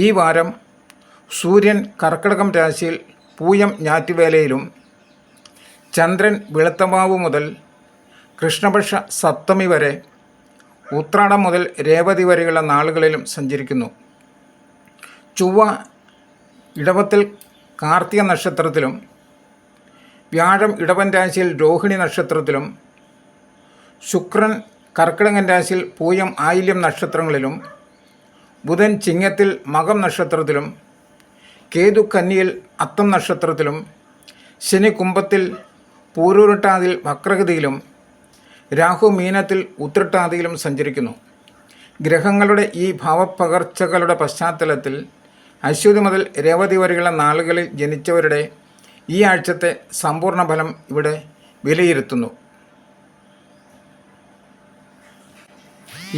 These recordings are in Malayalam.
ഈ വാരം സൂര്യൻ കർക്കിടകം രാശിയിൽ പൂയം ഞാറ്റുവേലയിലും ചന്ദ്രൻ വെളുത്തമാവ് മുതൽ കൃഷ്ണപക്ഷ സപ്തമി വരെ ഉത്രാടം മുതൽ രേവതി വരെയുള്ള നാളുകളിലും സഞ്ചരിക്കുന്നു. ചൊവ്വ ഇടവത്തിൽ കാർത്തിക നക്ഷത്രത്തിലും വ്യാഴം ഇടവൻ രാശിയിൽ രോഹിണി നക്ഷത്രത്തിലും ശുക്രൻ കർക്കിടകൻ രാശിയിൽ പൂയം ആയില്യം നക്ഷത്രങ്ങളിലും ബുധൻ ചിങ്ങത്തിൽ മകം നക്ഷത്രത്തിലും കേതു കന്നിയിൽ അത്തം നക്ഷത്രത്തിലും ശനി കുംഭത്തിൽ പൂരൂരുട്ടാതിൽ വക്രഗതിയിലും രാഹു മീനത്തിൽ ഉത്രട്ടാതിയിലും സഞ്ചരിക്കുന്നു. ഗ്രഹങ്ങളുടെ ഈ ഭാവപ്പകർച്ചകളുടെ പശ്ചാത്തലത്തിൽ അശ്വതി മുതൽ രേവതി വരെയുള്ള നാളുകളിൽ ജനിച്ചവരുടെ ഈ ആഴ്ചത്തെ സമ്പൂർണ ഫലം ഇവിടെ വിലയിരുത്തുന്നു.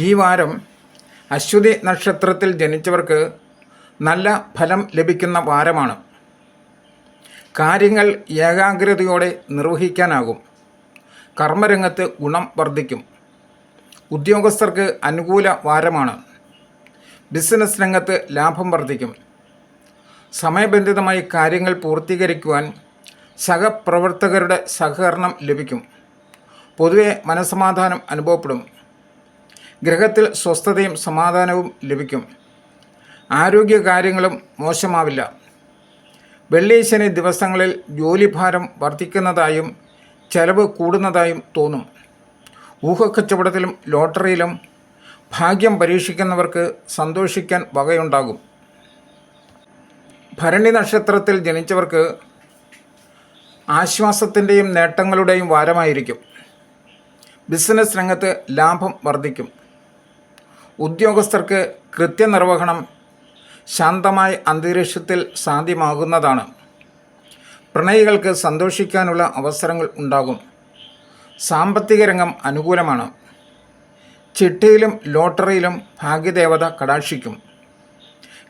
ഈ വാരം അശ്വതി നക്ഷത്രത്തിൽ ജനിച്ചവർക്ക് നല്ല ഫലം ലഭിക്കുന്ന വാരമാണ്. കാര്യങ്ങൾ ഏകാഗ്രതയോടെ നിർവഹിക്കാനാകും. കർമ്മരംഗത്ത് ഗുണം വർദ്ധിക്കും. ഉദ്യോഗസ്ഥർക്ക് അനുകൂല വാരമാണ്. ബിസിനസ് രംഗത്ത് ലാഭം വർദ്ധിക്കും. സമയബന്ധിതമായി കാര്യങ്ങൾ പൂർത്തീകരിക്കുവാൻ സഹപ്രവർത്തകരുടെ സഹകരണം ലഭിക്കും. പൊതുവെ മനസമാധാനം അനുഭവപ്പെടും. ഗ്രഹത്തിൽ സ്വസ്ഥതയും സമാധാനവും ലഭിക്കും. ആരോഗ്യകാര്യങ്ങളും മോശമാവില്ല. വെള്ളി ശനി ദിവസങ്ങളിൽ ജോലിഭാരം വർദ്ധിക്കുന്നതായും ചെലവ് കൂടുന്നതായും തോന്നും. ഊഹക്കച്ചവടത്തിലും ലോട്ടറിയിലും ഭാഗ്യം പരീക്ഷിക്കുന്നവർക്ക് സന്തോഷിക്കാൻ വകയുണ്ടാകും. ഭരണി നക്ഷത്രത്തിൽ ജനിച്ചവർക്ക് ആശ്വാസത്തിന്റെയും നേട്ടങ്ങളുടെയും വാരമായിരിക്കും. ബിസിനസ് രംഗത്ത് ലാഭം വർദ്ധിക്കും. ഉദ്യോഗസ്ഥർക്ക് കൃത്യനിർവഹണം ശാന്തമായ അന്തരീക്ഷത്തിൽ സാധ്യമാകുന്നതാണ്. പ്രണയികൾക്ക് സന്തോഷിക്കാനുള്ള അവസരങ്ങൾ ഉണ്ടാകും. സാമ്പത്തിക രംഗം അനുകൂലമാണ്. ചിട്ടിയിലും ലോട്ടറിയിലും ഭാഗ്യദേവത കടാക്ഷിക്കും.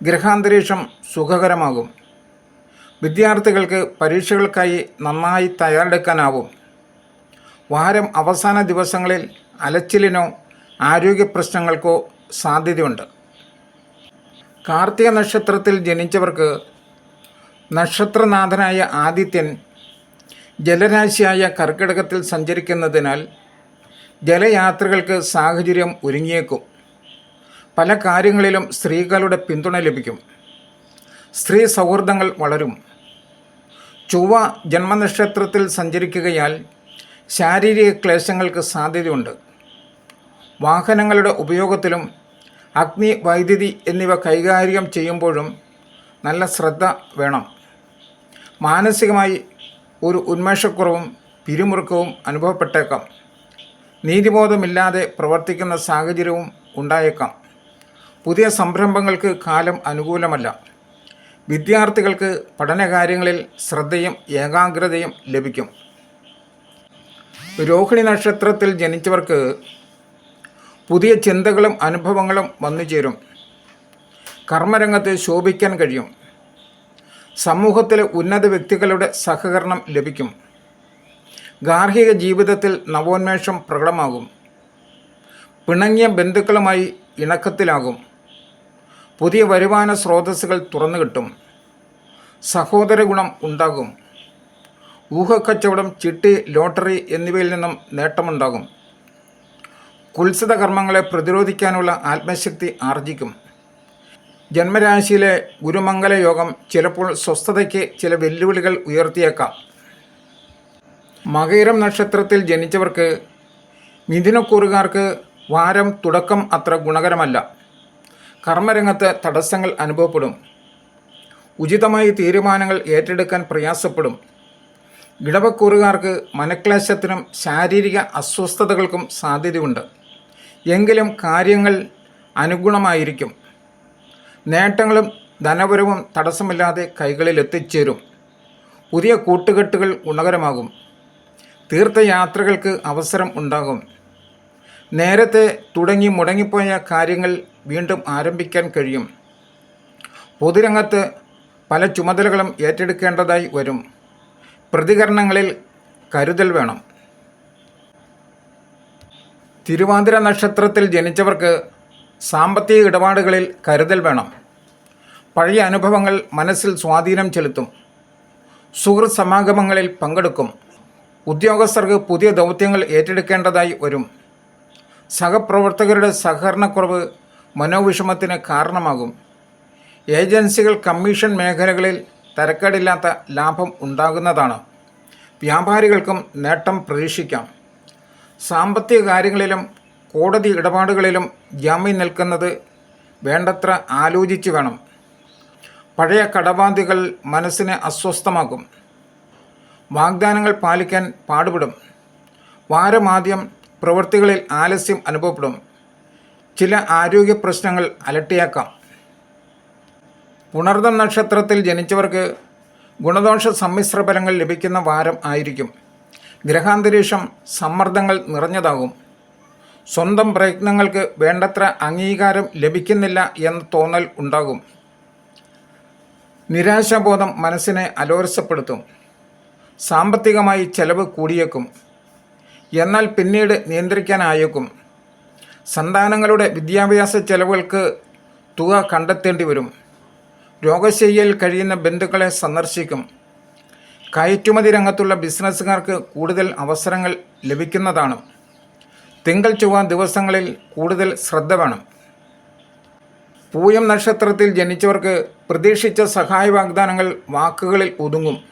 ഗ്രഹാന്തരീക്ഷം സുഖകരമാകും. വിദ്യാർത്ഥികൾക്ക് പരീക്ഷകൾക്കായി നന്നായി തയ്യാറെടുക്കാനാവും. വാരം അവസാന ദിവസങ്ങളിൽ അലച്ചിലിനോ ആരോഗ്യ പ്രശ്നങ്ങൾക്കോ സാധ്യതയുണ്ട്. കാർത്തിക നക്ഷത്രത്തിൽ ജനിച്ചവർക്ക് നക്ഷത്രനാഥനായ ആദിത്യൻ ജലരാശിയായ കർക്കിടകത്തിൽ സഞ്ചരിക്കുന്നതിനാൽ ജലയാത്രകൾക്ക് സാഹചര്യം ഒരുങ്ങിയേക്കും. പല കാര്യങ്ങളിലും സ്ത്രീകളുടെ പിന്തുണ ലഭിക്കും. സ്ത്രീ സൗഹൃദങ്ങൾ വളരും. ചൊവ്വ ജന്മനക്ഷത്രത്തിൽ സഞ്ചരിക്കുകയാൽ ശാരീരിക ക്ലേശങ്ങൾക്ക് സാധ്യതയുണ്ട്. വാഹനങ്ങളുടെ ഉപയോഗത്തിലും അഗ്നി വൈദ്യുതി എന്നിവ കൈകാര്യം ചെയ്യുമ്പോഴും നല്ല ശ്രദ്ധ വേണം. മാനസികമായി ഒരു ഉന്മേഷക്കുറവും പിരിമുറുക്കവും അനുഭവപ്പെട്ടേക്കാം. നീതിബോധമില്ലാതെ പ്രവർത്തിക്കുന്ന സാഹചര്യവും ഉണ്ടായേക്കാം. പുതിയ സംരംഭങ്ങൾക്ക് കാലം അനുകൂലമല്ല. വിദ്യാർത്ഥികൾക്ക് പഠനകാര്യങ്ങളിൽ ശ്രദ്ധയും ഏകാഗ്രതയും ലഭിക്കും. രോഹിണി നക്ഷത്രത്തിൽ ജനിച്ചവർക്ക് പുതിയ ചിന്തകളും അനുഭവങ്ങളും വന്നു ചേരും. കർമ്മരംഗത്ത് ശോഭിക്കാൻ കഴിയും. സമൂഹത്തിലെ ഉന്നത വ്യക്തികളുടെ സഹകരണം ലഭിക്കും. ഗാർഹിക ജീവിതത്തിൽ നവോന്മേഷം പ്രകടമാകും. പിണങ്ങിയ ബന്ധുക്കളുമായി ഇണക്കത്തിലാകും. പുതിയ വരുമാന സ്രോതസ്സുകൾ തുറന്നു കിട്ടും. സഹോദര ഗുണം ഉണ്ടാകും. ഊഹക്കച്ചവടം ചിട്ടി ലോട്ടറി എന്നിവയിൽ നിന്നും നേട്ടമുണ്ടാകും. കുത്സിത കർമ്മങ്ങളെ പ്രതിരോധിക്കാനുള്ള ആത്മശക്തി ആർജിക്കും. ജന്മരാശിയിലെ ഗുരുമംഗല യോഗം ചിലപ്പോൾ സ്വസ്ഥതയ്ക്ക് ചില വെല്ലുവിളികൾ ഉയർത്തിയേക്കാം. മകയിരം നക്ഷത്രത്തിൽ ജനിച്ചവർക്ക് മിഥുനക്കൂറുകാർക്ക് വാരം തുടക്കം അത്ര ഗുണകരമല്ല. കർമ്മരംഗത്ത് തടസ്സങ്ങൾ അനുഭവപ്പെടും. ഉചിതമായി തീരുമാനങ്ങൾ ഏറ്റെടുക്കാൻ പ്രയാസപ്പെടും. ഇടവക്കൂറുകാർക്ക് മനക്ലേശത്തിനും ശാരീരിക അസ്വസ്ഥതകൾക്കും സാധ്യതയുണ്ട്. എങ്കിലും കാര്യങ്ങൾ അനുഗുണമായിരിക്കും. നേട്ടങ്ങളും ധനപരവും തടസ്സമില്ലാതെ കൈകളിൽ എത്തിച്ചേരും. പുതിയ കൂട്ടുകെട്ടുകൾ ഗുണകരമാകും. തീർത്ഥയാത്രകൾക്ക് അവസരം ഉണ്ടാകും. നേരത്തെ തുടങ്ങി മുടങ്ങിപ്പോയ കാര്യങ്ങൾ വീണ്ടും ആരംഭിക്കാൻ കഴിയും. പൊതുരംഗത്ത് പല ചുമതലകളും ഏറ്റെടുക്കേണ്ടതായി വരും. പ്രതികരണങ്ങളിൽ കരുതൽ വേണം. തിരുവാതിര നക്ഷത്രത്തിൽ ജനിച്ചവർക്ക് സാമ്പത്തിക ഇടപാടുകളിൽ കരുതൽ വേണം. പഴയ അനുഭവങ്ങൾ മനസ്സിൽ സ്വാധീനം ചെലുത്തും. സുഹൃത്ത് സമാഗമങ്ങളിൽ പങ്കെടുക്കും. ഉദ്യോഗസ്ഥർക്ക് പുതിയ ദൗത്യങ്ങൾ ഏറ്റെടുക്കേണ്ടതായി വരും. സഹപ്രവർത്തകരുടെ സഹകരണക്കുറവ് മനോവിഷമത്തിന് കാരണമാകും. ഏജൻസികൾ കമ്മീഷൻ മേഖലകളിൽ തരക്കേടില്ലാത്ത ലാഭം ഉണ്ടാകുന്നതാണ്. വ്യാപാരികൾക്കും നേട്ടം പ്രതീക്ഷിക്കാം. സാമ്പത്തിക കാര്യങ്ങളിലും കോടതി ഇടപാടുകളിലും ജാമ്യം നിൽക്കുന്നത് വേണ്ടത്ര ആലോചിച്ച് വേണം. പഴയ കടബാധ്യകൾ മനസ്സിനെ അസ്വസ്ഥമാക്കും. വാഗ്ദാനങ്ങൾ പാലിക്കാൻ പാടുപെടും. വാരമാദ്യം പ്രവൃത്തികളിൽ ആലസ്യം അനുഭവപ്പെടും. ചില ആരോഗ്യ പ്രശ്നങ്ങൾ അലട്ടിയാക്കാം. പുണർദം നക്ഷത്രത്തിൽ ജനിച്ചവർക്ക് ഗുണദോഷ സമ്മിശ്ര ഫലങ്ങൾ ലഭിക്കുന്ന വാരം ആയിരിക്കും. ഗ്രഹാന്തരീക്ഷം സമ്മർദ്ദങ്ങൾ നിറഞ്ഞതാകും. സ്വന്തം പ്രയത്നങ്ങൾക്ക് വേണ്ടത്ര അംഗീകാരം ലഭിക്കുന്നില്ല എന്ന തോന്നൽ ഉണ്ടാകും. നിരാശാബോധം മനസ്സിനെ അലോരസപ്പെടുത്തും. സാമ്പത്തികമായി ചെലവ് കൂടിയേക്കും. എന്നാൽ പിന്നീട് നിയന്ത്രിക്കാനായേക്കും. സന്താനങ്ങളുടെ വിദ്യാഭ്യാസ ചെലവുകൾക്ക് തുക കണ്ടെത്തേണ്ടി വരും. രോഗശയ്യയിൽ കഴിയുന്ന ബന്ധുക്കളെ സന്ദർശിക്കും. കയറ്റുമതി രംഗത്തുള്ള ബിസിനസ്സുകാർക്ക് കൂടുതൽ അവസരങ്ങൾ ലഭിക്കുന്നതാണ്. തിങ്കൾ ചൊവ്വ ദിവസങ്ങളിൽ കൂടുതൽ ശ്രദ്ധ വേണം. പൂയം നക്ഷത്രത്തിൽ ജനിച്ചവർക്ക് പ്രതീക്ഷിച്ച സഹായ വാഗ്ദാനങ്ങൾ വാക്കുകളിൽ ഒതുങ്ങും.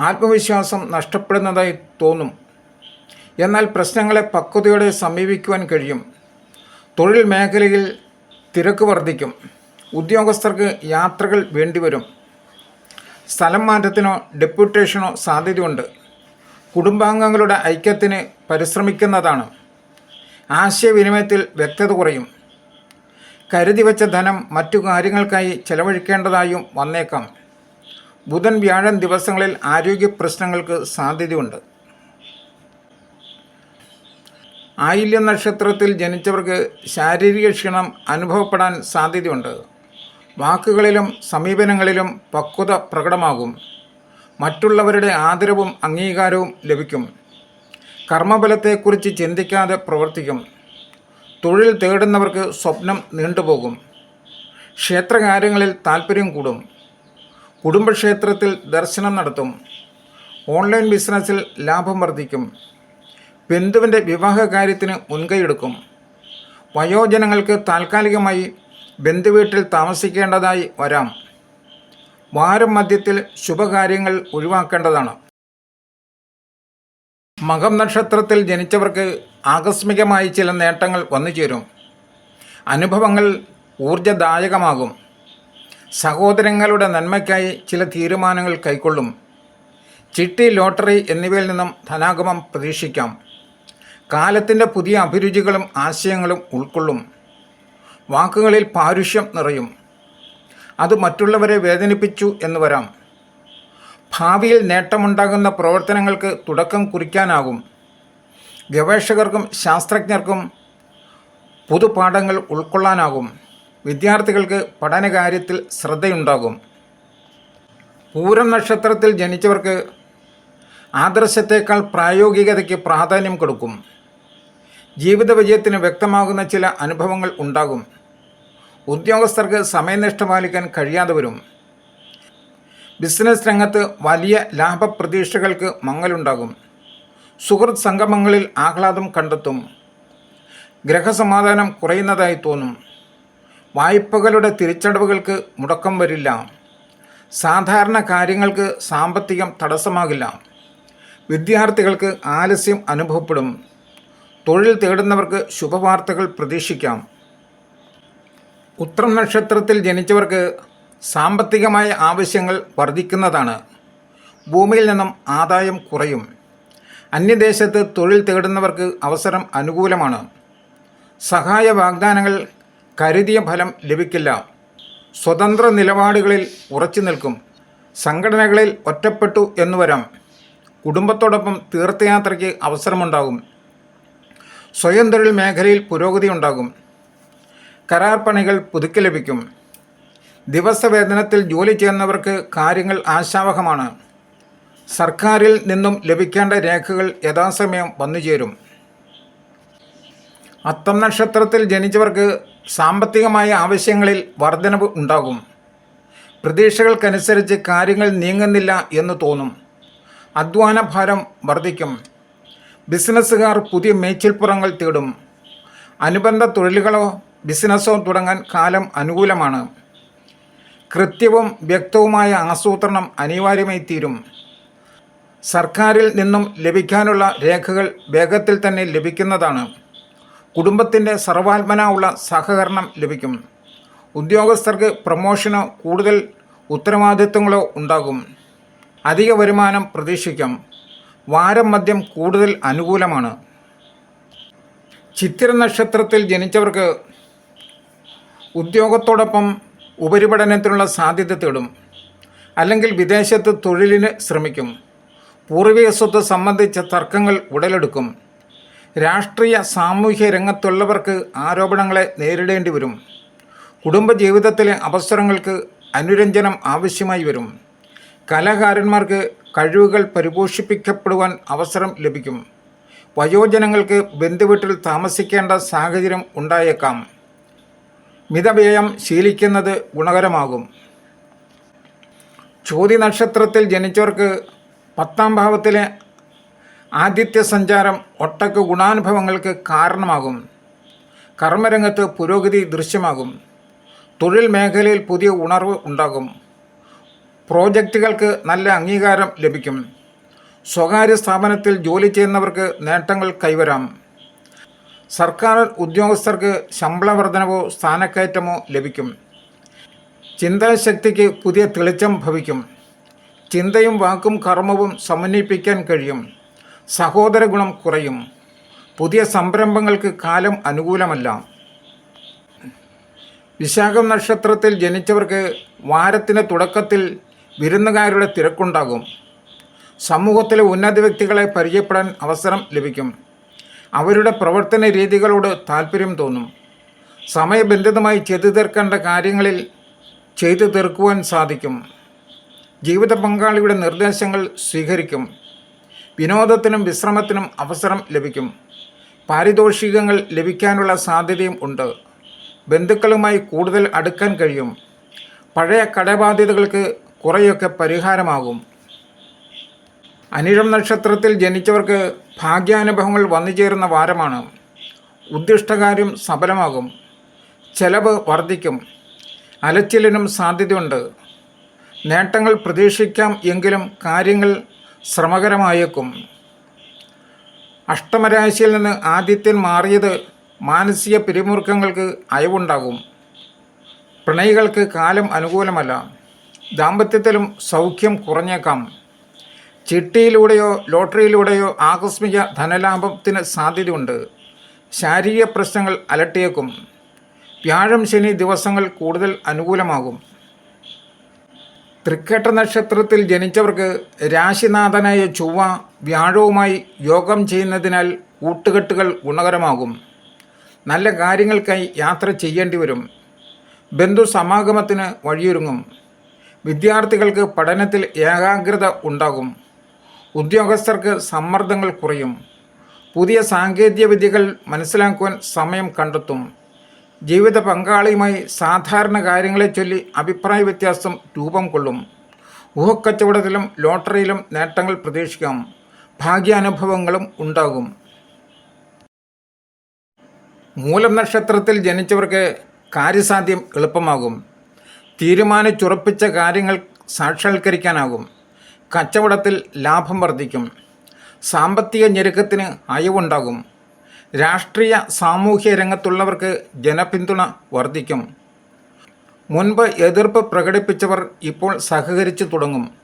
ആത്മവിശ്വാസം നഷ്ടപ്പെടുന്നതായി തോന്നും. എന്നാൽ പ്രശ്നങ്ങളെ പക്വതയോടെ സമീപിക്കുവാൻ കഴിയും. തൊഴിൽ മേഖലയിൽ തിരക്ക് വർദ്ധിക്കും. ഉദ്യോഗസ്ഥർക്ക് യാത്രകൾ വേണ്ടിവരും. സ്ഥലം മാറ്റത്തിനോ ഡെപ്യൂട്ടേഷനോ സാധ്യതയുണ്ട്. കുടുംബാംഗങ്ങളുടെ ഐക്യത്തിന് പരിശ്രമിക്കുന്നതാണ്. ആശയവിനിമയത്തിൽ വ്യക്തത കുറയും. കരുതി വച്ച ധനം മറ്റു കാര്യങ്ങൾക്കായി ചെലവഴിക്കേണ്ടതായും വന്നേക്കാം. ബുധൻ വ്യാഴൻ ദിവസങ്ങളിൽ ആരോഗ്യ പ്രശ്നങ്ങൾക്ക് സാധ്യതയുണ്ട്. ആയില്യ നക്ഷത്രത്തിൽ ജനിച്ചവർക്ക് ശാരീരിക ക്ഷീണം അനുഭവപ്പെടാൻ സാധ്യതയുണ്ട്. വാക്കുകളിലും സമീപനങ്ങളിലും പക്വത പ്രകടമാകും. മറ്റുള്ളവരുടെ ആദരവും അംഗീകാരവും ലഭിക്കും. കർമ്മബലത്തെക്കുറിച്ച് ചിന്തിക്കാതെ പ്രവർത്തിക്കും. തൊഴിൽ തേടുന്നവർക്ക് സ്വപ്നം നീണ്ടുപോകും. ക്ഷേത്രകാര്യങ്ങളിൽ താൽപ്പര്യം കൂടും. കുടുംബക്ഷേത്രത്തിൽ ദർശനം നടത്തും. ഓൺലൈൻ ബിസിനസ്സിൽ ലാഭം വർദ്ധിക്കും. ബന്ധുവിന്റെ വിവാഹ കാര്യത്തിന് മുൻകൈയെടുക്കും വയോജനങ്ങൾക്ക് താൽക്കാലികമായി ബന്ധുവീട്ടിൽ താമസിക്കേണ്ടതായി വരാം. വാരം മധ്യത്തിൽ ശുഭകാര്യങ്ങൾ ഒഴിവാക്കേണ്ടതാണ്. മകം നക്ഷത്രത്തിൽ ജനിച്ചവർക്ക് ആകസ്മികമായി ചില നേട്ടങ്ങൾ വന്നു ചേരും അനുഭവങ്ങൾ ഊർജദായകമാകും. സഹോദരങ്ങളുടെ നന്മയ്ക്കായി ചില തീരുമാനങ്ങൾ കൈക്കൊള്ളും. ചിട്ടി ലോട്ടറി എന്നിവയിൽ നിന്നും ധനാഗമം പ്രതീക്ഷിക്കാം. കാലത്തിന്റെ പുതിയ അഭിരുചികളും ആശയങ്ങളും ഉൾക്കൊള്ളും. വാക്കുകളിൽ പാരുഷ്യം നിറയും. അത് മറ്റുള്ളവരെ വേദനിപ്പിച്ചു എന്ന് വരാം. ഭാവിയിൽ നേട്ടമുണ്ടാകുന്ന പ്രവർത്തനങ്ങൾക്ക് തുടക്കം കുറിക്കാനാകും. ഗവേഷകർക്കും ശാസ്ത്രജ്ഞർക്കും പുതുപാഠങ്ങൾ ഉൾക്കൊള്ളാനാകും. വിദ്യാർത്ഥികൾക്ക് പഠനകാര്യത്തിൽ ശ്രദ്ധയുണ്ടാകും. പൂരം നക്ഷത്രത്തിൽ ജനിച്ചവർക്ക് ആദർശത്തേക്കാൾ പ്രായോഗികതയ്ക്ക് പ്രാധാന്യം കൊടുക്കും. ജീവിത വിജയത്തിന് വ്യക്തമാകുന്ന ചില അനുഭവങ്ങൾ ഉണ്ടാകും. ഉദ്യോഗസ്ഥർക്ക് സമയനിഷ്ഠ പാലിക്കാൻ കഴിയാതെ വരും ബിസിനസ് രംഗത്ത് വലിയ ലാഭപ്രതീക്ഷകൾക്ക് മങ്ങലുണ്ടാകും. സുഹൃത്ത് സംഗമങ്ങളിൽ ആഹ്ലാദം കണ്ടെത്തും. ഗ്രഹസമാധാനം കുറയുന്നതായി തോന്നും. വായ്പകളുടെ തിരിച്ചടവുകൾക്ക് മുടക്കം വരില്ല. സാധാരണ കാര്യങ്ങൾക്ക് സാമ്പത്തികം തടസ്സമാകില്ല. വിദ്യാർത്ഥികൾക്ക് ആലസ്യം അനുഭവപ്പെടും. തൊഴിൽ തേടുന്നവർക്ക് ശുഭവാർത്തകൾ പ്രതീക്ഷിക്കാം. ഉത്രം നക്ഷത്രത്തിൽ ജനിച്ചവർക്ക് സാമ്പത്തികമായ ആവശ്യങ്ങൾ വർദ്ധിക്കുന്നതാണ് ഭൂമിയിൽ നിന്നും ആദായം കുറയും. അന്യദേശത്ത് തൊഴിൽ തേടുന്നവർക്ക് അവസരം അനുകൂലമാണ്. സഹായ വാഗ്ദാനങ്ങൾ കരുതിയ ഫലം ലഭിക്കില്ല. സ്വതന്ത്ര നിലപാടുകളിൽ ഉറച്ചു നിൽക്കും. സംഘടനകളിൽ ഒറ്റപ്പെട്ടു എന്ന് വരാം. കുടുംബത്തോടൊപ്പം തീർത്ഥയാത്രയ്ക്ക് അവസരമുണ്ടാകും. സ്വയം തൊഴിൽ മേഖലയിൽ പുരോഗതി ഉണ്ടാകും. കരാർ പണികൾ പുതുക്കി ലഭിക്കും. ദിവസവേതനത്തിൽ ജോലി ചെയ്യുന്നവർക്ക് കാര്യങ്ങൾ ആശാവഹമാണ്. സർക്കാരിൽ നിന്നും ലഭിക്കേണ്ട രേഖകൾ യഥാസമയം വന്നുചേരും അത്തം നക്ഷത്രത്തിൽ ജനിച്ചവർക്ക് സാമ്പത്തികമായ ആവശ്യങ്ങളിൽ വർധനവ് ഉണ്ടാകും. പ്രതീക്ഷകൾക്കനുസരിച്ച് കാര്യങ്ങൾ നീങ്ങുന്നില്ല എന്ന് തോന്നും. അധ്വാന ഭാരം വർദ്ധിക്കും ബിസിനസ്സുകാർ പുതിയ മേച്ചിൽപ്പുറങ്ങൾ തേടും. അനുബന്ധ തൊഴിലുകളോ ബിസിനസ്സോ തുടങ്ങാൻ കാലം അനുകൂലമാണ്. കൃത്യവും വ്യക്തവുമായ ആസൂത്രണം അനിവാര്യമായി തീരും. സർക്കാരിൽ നിന്നും ലഭിക്കാനുള്ള രേഖകൾ വേഗത്തിൽ തന്നെ ലഭിക്കുന്നതാണ്. കുടുംബത്തിന്റെ സർവാത്മന ഉള്ള സഹകരണം ലഭിക്കും. ഉദ്യോഗസ്ഥർക്ക് പ്രമോഷനോ കൂടുതൽ ഉത്തരവാദിത്വങ്ങളോ ഉണ്ടാകും. അധിക വരുമാനം പ്രതീക്ഷിക്കാം. വാരം മദ്യം കൂടുതൽ അനുകൂലമാണ്. ചിത്തിര നക്ഷത്രത്തിൽ ജനിച്ചവർക്ക് ഉദ്യോഗത്തോടൊപ്പം ഉപരിപഠനത്തിനുള്ള സാധ്യത തേടും. അല്ലെങ്കിൽ വിദേശത്ത് തൊഴിലിന് ശ്രമിക്കും. പൂർവിക സ്വത്ത് സംബന്ധിച്ച തർക്കങ്ങൾ ഉടലെടുക്കും. രാഷ്ട്രീയ സാമൂഹ്യ രംഗത്തുള്ളവർക്ക് ആരോപണങ്ങളെ നേരിടേണ്ടി വരും. കുടുംബജീവിതത്തിലെ അവസരങ്ങൾക്ക് അനുരഞ്ജനം ആവശ്യമായി വരും. കലാകാരന്മാർക്ക് കഴിവുകൾ പരിപോഷിപ്പിക്കപ്പെടുവാൻ അവസരം ലഭിക്കും. വയോജനങ്ങൾക്ക് ബന്ധുവീട്ടിൽ താമസിക്കേണ്ട സാഹചര്യം ഉണ്ടായേക്കാം. മിതവ്യയം ശീലിക്കുന്നത് ഗുണകരമാകും. ചോതി നക്ഷത്രത്തിൽ ജനിച്ചവർക്ക് പത്താം ഭാവത്തിലെ ആദിത്യ സഞ്ചാരം ഒട്ടക്ക് ഗുണാനുഭവങ്ങൾക്ക് കാരണമാകും. കർമ്മരംഗത്ത് പുരോഗതി ദൃശ്യമാകും. തൊഴിൽ മേഖലയിൽ പുതിയ ഉണർവ് ഉണ്ടാകും. പ്രോജക്റ്റുകൾക്ക് നല്ല അംഗീകാരം ലഭിക്കും. സ്വകാര്യ സ്ഥാപനത്തിൽ ജോലി ചെയ്യുന്നവർക്ക് നേട്ടങ്ങൾ കൈവരാം. സർക്കാർ ഉദ്യോഗസ്ഥർക്ക് ശമ്പള വർധനവോ സ്ഥാനക്കയറ്റമോ ലഭിക്കും. ചിന്താശക്തിക്ക് പുതിയ തെളിച്ചം ഭവിക്കും. ചിന്തയും വാക്കും കർമ്മവും സമന്വയിപ്പിക്കാൻ കഴിയും. സഹോദര ഗുണം കുറയും. പുതിയ സംരംഭങ്ങൾക്ക് കാലം അനുകൂലമല്ല. വിശാഖം നക്ഷത്രത്തിൽ ജനിച്ചവർക്ക് വാരത്തിന്റെ തുടക്കത്തിൽ വിരുന്നുകാരുടെ തിരക്കുണ്ടാകും. സമൂഹത്തിലെ ഉന്നത വ്യക്തികളെ പരിചയപ്പെടാൻ അവസരം ലഭിക്കും. അവരുടെ പ്രവർത്തന രീതികളോട് താല്പര്യം തോന്നും. സമയബന്ധിതമായി ചെയ്തു തീർക്കേണ്ട കാര്യങ്ങളിൽ ചെയ്തു തീർക്കുവാൻ സാധിക്കും. ജീവിത പങ്കാളിയുടെ നിർദ്ദേശങ്ങൾ സ്വീകരിക്കും. വിനോദത്തിനും വിശ്രമത്തിനും അവസരം ലഭിക്കും. പാരിതോഷികങ്ങൾ ലഭിക്കാനുള്ള സാധ്യതയും ഉണ്ട്. ബന്ധുക്കളുമായി കൂടുതൽ അടുക്കാൻ കഴിയും. പഴയ കടബാധ്യതകൾക്ക് കുറേയൊക്കെ പരിഹാരമാകും. അനിഴം നക്ഷത്രത്തിൽ ജനിച്ചവർക്ക് ഭാഗ്യാനുഭവങ്ങൾ വന്നു ചേരുന്ന വാരമാണ്. ഉദ്ദിഷ്ടകാര്യം സഫലമാകും ചെലവ് വർദ്ധിക്കും. അലച്ചിലിനും സാധ്യതയുണ്ട്. നേട്ടങ്ങൾ പ്രതീക്ഷിക്കാം എങ്കിലും കാര്യങ്ങൾ ശ്രമകരമായേക്കും. അഷ്ടമരാശിയിൽ നിന്ന് ആദിത്യൻ മാറിയത് മാനസിക പിരിമുറുക്കങ്ങൾക്ക് അയവുണ്ടാകും. പ്രണയികൾക്ക് കാലം അനുകൂലമല്ല. ദാമ്പത്യത്തിലും സൗഖ്യം കുറഞ്ഞേക്കാം. ചിട്ടിയിലൂടെയോ ലോട്ടറിയിലൂടെയോ ആകസ്മിക ധനലാഭത്തിന് സാധ്യതയുണ്ട്. ശാരീരിക പ്രശ്നങ്ങൾ അലട്ടിയേക്കും. വ്യാഴം ശനി ദിവസങ്ങൾ കൂടുതൽ അനുകൂലമാകും. തൃക്കേട്ട നക്ഷത്രത്തിൽ ജനിച്ചവർക്ക് രാശിനാഥനായ ചൊവ്വ വ്യാഴവുമായി യോഗം ചെയ്യുന്നതിനാൽ കൂട്ടുകെട്ടുകൾ ഗുണകരമാകും. നല്ല കാര്യങ്ങൾക്കായി യാത്ര ചെയ്യേണ്ടി വരും. ബന്ധു സമാഗമത്തിന് വഴിയൊരുങ്ങും. വിദ്യാർത്ഥികൾക്ക് പഠനത്തിൽ ഏകാഗ്രത ഉണ്ടാകും. ഉദ്യോഗസ്ഥർക്ക് സമ്മർദ്ദങ്ങൾ കുറയും. പുതിയ സാങ്കേതിക വിദ്യകൾ മനസ്സിലാക്കുവാൻ സമയം കണ്ടെത്തും. ജീവിത പങ്കാളിയുമായി സാധാരണ കാര്യങ്ങളെ ചൊല്ലി അഭിപ്രായ വ്യത്യാസം രൂപം കൊള്ളും. ഊഹക്കച്ചവടത്തിലും ലോട്ടറിയിലും നേട്ടങ്ങൾ പ്രതീക്ഷിക്കാം. ഭാഗ്യാനുഭവങ്ങളും ഉണ്ടാകും. മൂലം നക്ഷത്രത്തിൽ ജനിച്ചവർക്ക് കാര്യസാധ്യം എളുപ്പമാകും. തീരുമാനിച്ചുറപ്പിച്ച കാര്യങ്ങൾ സാക്ഷാത്കരിക്കാനാകും. കച്ചവടത്തിൽ ലാഭം വർദ്ധിക്കും. സാമ്പത്തിക ഞെരുക്കത്തിന് അയവുണ്ടാകും. രാഷ്ട്രീയ സാമൂഹ്യ രംഗത്തുള്ളവർക്ക് ജനപിന്തുണ വർദ്ധിക്കും. മുൻപ് എതിർപ്പ് പ്രകടിപ്പിച്ചവർ ഇപ്പോൾ സഹകരിച്ചു തുടങ്ങും.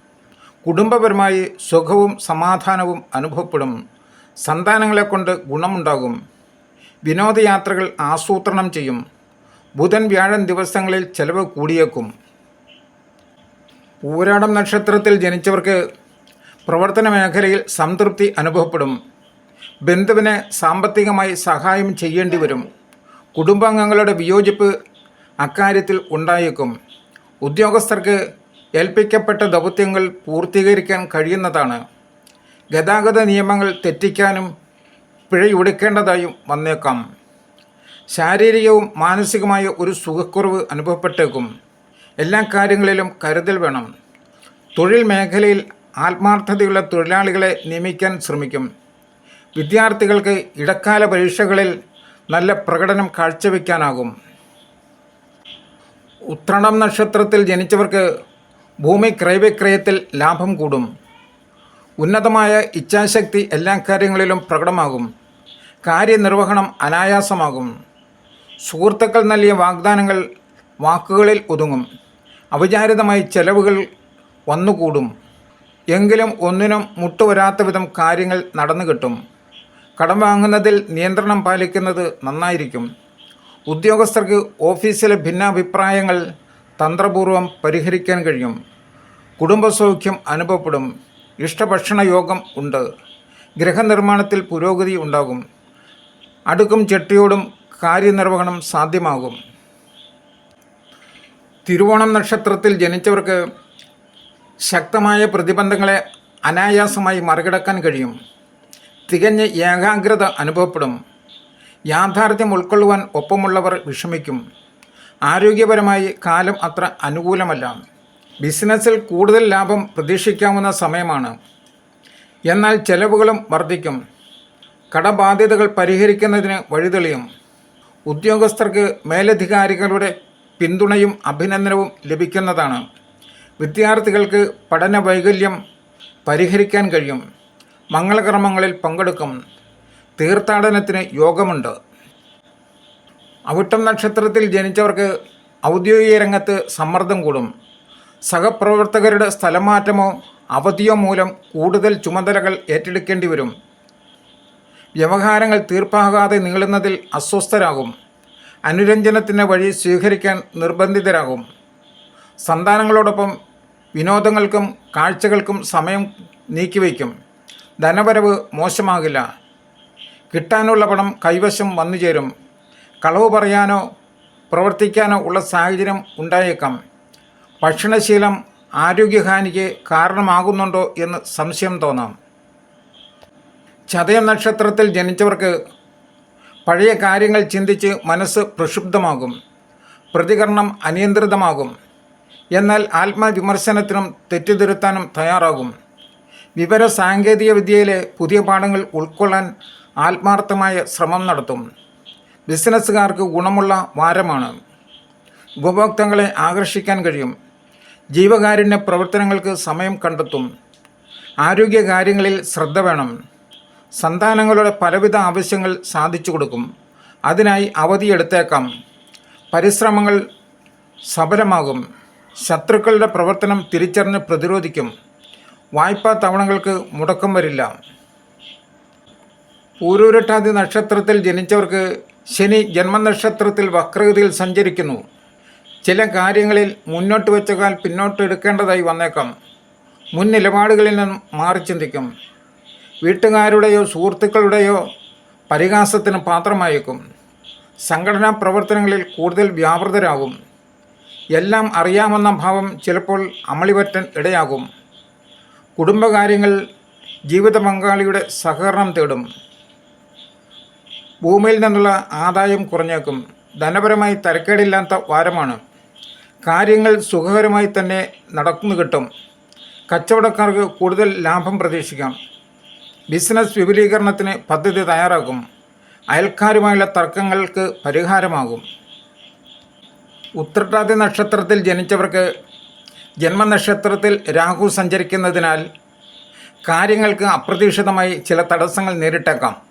കുടുംബപരമായി സുഖവും സമാധാനവും അനുഭവപ്പെടും. സന്താനങ്ങളെ കൊണ്ട് ഗുണമുണ്ടാകും. വിനോദയാത്രകൾ ആസൂത്രണം ചെയ്യും. ബുധൻ വ്യാഴൻ ദിവസങ്ങളിൽ ചെലവ് കൂടിയേക്കും. പൂരാടം നക്ഷത്രത്തിൽ ജനിച്ചവർക്ക് പ്രവർത്തന മേഖലയിൽ സംതൃപ്തി അനുഭവപ്പെടും. ബന്ധുവിന് സാമ്പത്തികമായി സഹായം ചെയ്യേണ്ടി വരും. കുടുംബാംഗങ്ങളുടെ വിയോജിപ്പ് അക്കാര്യത്തിൽ ഉണ്ടായേക്കും. ഉദ്യോഗസ്ഥർക്ക് ഏൽപ്പിക്കപ്പെട്ട ദൗത്യങ്ങൾ പൂർത്തീകരിക്കാൻ കഴിയുന്നതാണ്. ഗതാഗത നിയമങ്ങൾ തെറ്റിക്കാനും പിഴയൊടുക്കേണ്ടതായും വന്നേക്കാം. ശാരീരികവും മാനസികമായ ഒരു സുഖക്കുറവ് അനുഭവപ്പെട്ടേക്കും. എല്ലാ കാര്യങ്ങളിലും കരുതൽ വേണം. തൊഴിൽ മേഖലയിൽ ആത്മാർത്ഥതയുള്ള തൊഴിലാളികളെ നിയമിക്കാൻ ശ്രമിക്കും. വിദ്യാർത്ഥികൾക്ക് ഇടക്കാല പരീക്ഷകളിൽ നല്ല പ്രകടനം കാഴ്ചവെക്കാനാകും. ഉത്രണം നക്ഷത്രത്തിൽ ജനിച്ചവർക്ക് ഭൂമി ക്രയവിക്രയത്തിൽ ലാഭം കൂടും. ഉന്നതമായ ഇച്ഛാശക്തി എല്ലാ കാര്യങ്ങളിലും പ്രകടമാകും. കാര്യനിർവഹണം അനായാസമാകും. സുഹൃത്തുക്കൾ നൽകിയ വാഗ്ദാനങ്ങൾ വാക്കുകളിൽ ഒതുങ്ങും. അവിചാരിതമായി ചെലവുകൾ വന്നുകൂടും. എങ്കിലും ഒന്നിനും മുട്ടുവരാത്ത വിധം കാര്യങ്ങൾ നടന്നു കിട്ടും. കടം വാങ്ങുന്നതിൽ നിയന്ത്രണം പാലിക്കുന്നത് നന്നായിരിക്കും. ഉദ്യോഗസ്ഥർക്ക് ഓഫീസിലെ ഭിന്നാഭിപ്രായങ്ങൾ തന്ത്രപൂർവം പരിഹരിക്കാൻ കഴിയും. കുടുംബസൗഖ്യം അനുഭവപ്പെടും. ഇഷ്ടഭക്ഷണ യോഗം ഉണ്ട്. ഗൃഹനിർമ്മാണത്തിൽ പുരോഗതി ഉണ്ടാകും. അടുക്കും ചെട്ടിയോടും കാര്യനിർവഹണം സാധ്യമാകും. തിരുവോണം നക്ഷത്രത്തിൽ ജനിച്ചവർക്ക് ശക്തമായ പ്രതിബന്ധങ്ങളെ അനായാസമായി മറികടക്കാൻ കഴിയും. തികഞ്ഞ ഏകാഗ്രത അനുഭവപ്പെടും. യാഥാർത്ഥ്യം ഉൾക്കൊള്ളുവാൻ ഒപ്പമുള്ളവർ വിഷമിക്കും. ആരോഗ്യപരമായി കാലം അത്ര അനുകൂലമല്ല. ബിസിനസ്സിൽ കൂടുതൽ ലാഭം പ്രതീക്ഷിക്കാവുന്ന സമയമാണ്. എന്നാൽ ചെലവുകളും വർദ്ധിക്കും. കടബാധ്യതകൾ പരിഹരിക്കുന്നതിന് വഴിതെളിയും. ഉദ്യോഗസ്ഥർക്ക് മേലധികാരികളുടെ പിന്തുണയും അഭിനന്ദനവും ലഭിക്കുന്നതാണ്. വിദ്യാർത്ഥികൾക്ക് പഠന വൈകല്യം പരിഹരിക്കാൻ കഴിയും. മംഗളകർമ്മങ്ങളിൽ പങ്കെടുക്കും. തീർത്ഥാടനത്തിന് യോഗമുണ്ട്. അവിട്ടം നക്ഷത്രത്തിൽ ജനിച്ചവർക്ക് ഔദ്യോഗിക രംഗത്ത് സമ്മർദ്ദം കൂടും. സഹപ്രവർത്തകരുടെ സ്ഥലമാറ്റമോ അവധിയോ മൂലം കൂടുതൽ ചുമതലകൾ ഏറ്റെടുക്കേണ്ടി വരും. വ്യവഹാരങ്ങൾ തീർപ്പാകാതെ നീളുന്നതിൽ അസ്വസ്ഥരാകും. അനുരഞ്ജനത്തിന് വഴി സ്വീകരിക്കാൻ നിർബന്ധിതരാകും. സന്താനങ്ങളോടൊപ്പം വിനോദങ്ങൾക്കും കാഴ്ചകൾക്കും സമയം നീക്കിവയ്ക്കും. ധനവരവ് മോശമാകില്ല. കിട്ടാനുള്ള പണം കൈവശം വന്നു ചേരും കളവ് പറയാനോ പ്രവർത്തിക്കാനോ ഉള്ള സാഹചര്യം ഉണ്ടായേക്കാം. ഭക്ഷണശീലം ആരോഗ്യഹാനിക്ക് കാരണമാകുന്നുണ്ടോ എന്ന് സംശയം തോന്നാം. ചതയം നക്ഷത്രത്തിൽ ജനിച്ചവർക്ക് പഴയ കാര്യങ്ങൾ ചിന്തിച്ച് മനസ്സ് പ്രക്ഷുബ്ധമാകും പ്രതികരണം അനിയന്ത്രിതമാകും എന്നാൽ ആത്മവിമർശനത്തിനും തെറ്റിതിരുത്താനും തയ്യാറാകും. വിവര സാങ്കേതിക വിദ്യയിലെ പുതിയ പാഠങ്ങൾ ഉൾക്കൊള്ളാൻ ആത്മാർത്ഥമായ ശ്രമം നടത്തും. ബിസിനസ്സുകാർക്ക് ഗുണമുള്ള വാരമാണ്. ഉപഭോക്താക്കളെ ആകർഷിക്കാൻ കഴിയും. ജീവകാരുണ്യ പ്രവർത്തനങ്ങൾക്ക് സമയം കണ്ടെത്തും. ആരോഗ്യകാര്യങ്ങളിൽ ശ്രദ്ധ വേണം. സന്താനങ്ങളുടെ പലവിധ ആവശ്യങ്ങൾ സാധിച്ചു കൊടുക്കും. അതിനായി അവധിയെടുത്തേക്കാം പരിശ്രമങ്ങൾ സഫലമാകും. ശത്രുക്കളുടെ പ്രവർത്തനം തിരിച്ചറിഞ്ഞ് പ്രതിരോധിക്കും. വായ്പാ തവണകൾക്ക് മുടക്കം വരില്ല. പൂരൂരട്ടാതി നക്ഷത്രത്തിൽ ജനിച്ചവർക്ക് ശനി ജന്മനക്ഷത്രത്തിൽ വക്രഗതിയിൽ സഞ്ചരിക്കുന്നു. ചില കാര്യങ്ങളിൽ മുന്നോട്ട് വെച്ച കാൽ പിന്നോട്ട് എടുക്കേണ്ടതായി വന്നേക്കാം. മുൻ നിലപാടുകളിൽ നിന്നും മാറി ചിന്തിക്കും. വീട്ടുകാരുടെയോ സുഹൃത്തുക്കളുടെയോ പരിഹാസത്തിന് പാത്രമായേക്കും. സംഘടനാ പ്രവർത്തനങ്ങളിൽ കൂടുതൽ വ്യാപൃതരാകും. എല്ലാം അറിയാമെന്ന ഭാവം ചിലപ്പോൾ അമളിപറ്റൻ ഇടയാകും. കുടുംബകാര്യങ്ങൾ ജീവിത പങ്കാളിയുടെ സഹകരണം തേടും. ഭൂമിയിൽ നിന്നുള്ള ആദായം കുറഞ്ഞേക്കും. ധനപരമായി തരക്കേടില്ലാത്ത വാരമാണ്. കാര്യങ്ങൾ സുഖകരമായി തന്നെ നടന്നു കിട്ടും കച്ചവടക്കാർക്ക് കൂടുതൽ ലാഭം പ്രതീക്ഷിക്കാം. ബിസിനസ് വിപുലീകരണത്തിന് പദ്ധതി തയ്യാറാക്കും. അയൽക്കാരുമായുള്ള തർക്കങ്ങൾക്ക് പരിഹാരമാകും. ഉത്രട്ടാതി നക്ഷത്രത്തിൽ ജനിച്ചവർക്ക് ജന്മനക്ഷത്രത്തിൽ രാഹു സഞ്ചരിക്കുന്നതിനാൽ കാര്യങ്ങൾക്ക് അപ്രതീക്ഷിതമായി ചില തടസ്സങ്ങൾ നേരിട്ടേക്കാം.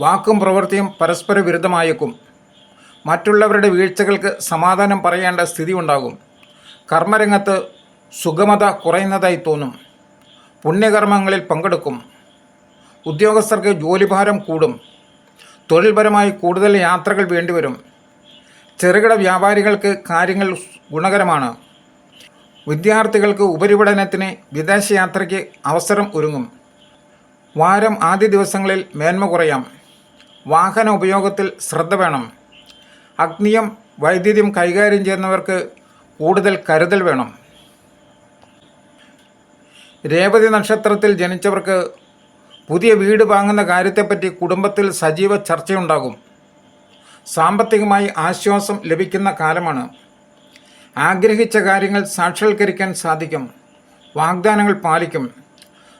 വാക്കും പ്രവൃത്തിയും പരസ്പര വിരുദ്ധമായേക്കും. മറ്റുള്ളവരുടെ വീഴ്ചകൾക്ക് സമാധാനം പറയേണ്ട സ്ഥിതി ഉണ്ടാകും. കർമ്മരംഗത്ത് സുഗമത കുറയുന്നതായി തോന്നും. പുണ്യകർമ്മങ്ങളിൽ പങ്കെടുക്കും. ഉദ്യോഗസ്ഥർക്ക് ജോലിഭാരം കൂടും. തൊഴിൽപരമായി കൂടുതൽ യാത്രകൾ വേണ്ടിവരും. ചെറുകിട വ്യാപാരികൾക്ക് കാര്യങ്ങൾ ഗുണകരമാണ്. വിദ്യാർത്ഥികൾക്ക് ഉപരിപഠനത്തിന് വിദേശയാത്രയ്ക്ക് അവസരം ഒരുങ്ങും. വാരം ആദ്യ ദിവസങ്ങളിൽ മേന്മ കുറയാം. വാഹന ഉപയോഗത്തിൽ ശ്രദ്ധ വേണം. അഗ്നിയും വൈദ്യുതിയും കൈകാര്യം ചെയ്യുന്നവർക്ക് കൂടുതൽ കരുതൽ വേണം. രേവതി നക്ഷത്രത്തിൽ ജനിച്ചവർക്ക് പുതിയ വീട് വാങ്ങുന്ന കാര്യത്തെപ്പറ്റി കുടുംബത്തിൽ സജീവ ചർച്ചയുണ്ടാകും. സാമ്പത്തികമായി ആശ്വാസം ലഭിക്കുന്ന കാലമാണ്. ആഗ്രഹിച്ച കാര്യങ്ങൾ സാക്ഷാത്കരിക്കാൻ സാധിക്കും. വാഗ്ദാനങ്ങൾ പാലിക്കും.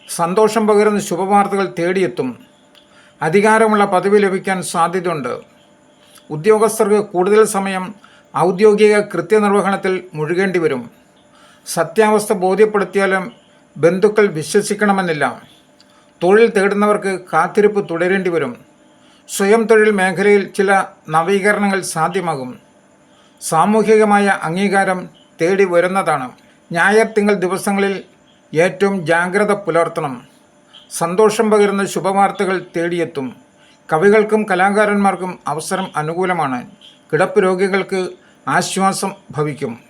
സന്തോഷം പകരുന്ന ശുഭവാർത്തകൾ തേടിയെത്തും. അധികാരമുള്ള പദവി ലഭിക്കാൻ സാധ്യതയുണ്ട്. ഉദ്യോഗസ്ഥർക്ക് കൂടുതൽ സമയം ഔദ്യോഗിക കൃത്യനിർവഹണത്തിൽ മുഴുകേണ്ടി വരും സത്യാവസ്ഥ ബോധ്യപ്പെടുത്തിയാലും ബന്ധുക്കൾ വിശ്വസിക്കണമെന്നില്ല. തൊഴിൽ തേടുന്നവർക്ക് കാത്തിരിപ്പ് തുടരേണ്ടി വരും. സ്വയം തൊഴിൽ മേഖലയിൽ ചില നവീകരണങ്ങൾ സാധ്യമാകും. സാമൂഹികമായ അംഗീകാരം തേടി വരുന്നതാണ്. ഞായർ തിങ്കൾ ദിവസങ്ങളിൽ ഏറ്റവും ജാഗ്രത പുലർത്തണം. സന്തോഷം പകരുന്ന ശുഭവാർത്തകൾ തേടിയെത്തും. കവികൾക്കും കലാകാരന്മാർക്കും അവസരം അനുകൂലമാണ്. കിടപ്പ് രോഗികൾക്ക് ആശ്വാസം ഭവിക്കും.